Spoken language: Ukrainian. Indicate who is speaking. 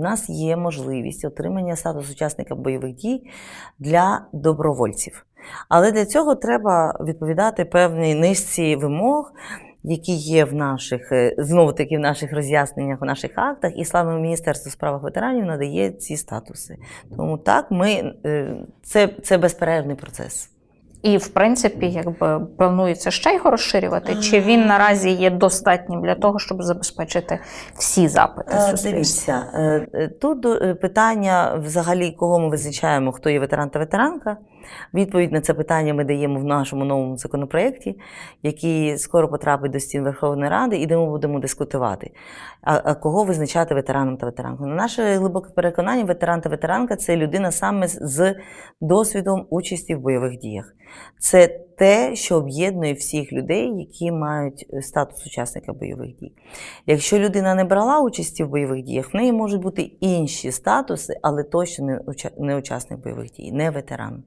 Speaker 1: нас є можливість отримання статусу учасника бойових дій для добровольців. Але для цього треба відповідати певній низці вимог, які є в наших, е, знову таки в наших роз'ясненнях, в наших актах, і саме Міністерство справах ветеранів надає ці статуси. Тому так, ми, е, це, це безперервний процес.
Speaker 2: І, в принципі, якби планується ще його розширювати, чи він наразі є достатнім для того, щоб забезпечити всі запити
Speaker 1: Е,
Speaker 2: суспільства?
Speaker 1: Дивіться, е, е, тут е, питання взагалі, кого ми визначаємо, хто є ветеран та ветеранка. Відповідь на це питання ми даємо в нашому новому законопроєкті, який скоро потрапить до стін Верховної Ради, і де ми будемо дискутувати. А, кого визначати ветераном та ветеранкою? На наше глибоке переконання, ветеран та ветеранка це людина саме з- з досвідом участі в бойових діях. Це те, що об'єднує всіх людей, які мають е, статус учасника бойових дій. Якщо людина не брала участі в бойових діях, в неї можуть бути інші статуси, але точно не учасник бойових дій, не ветеран.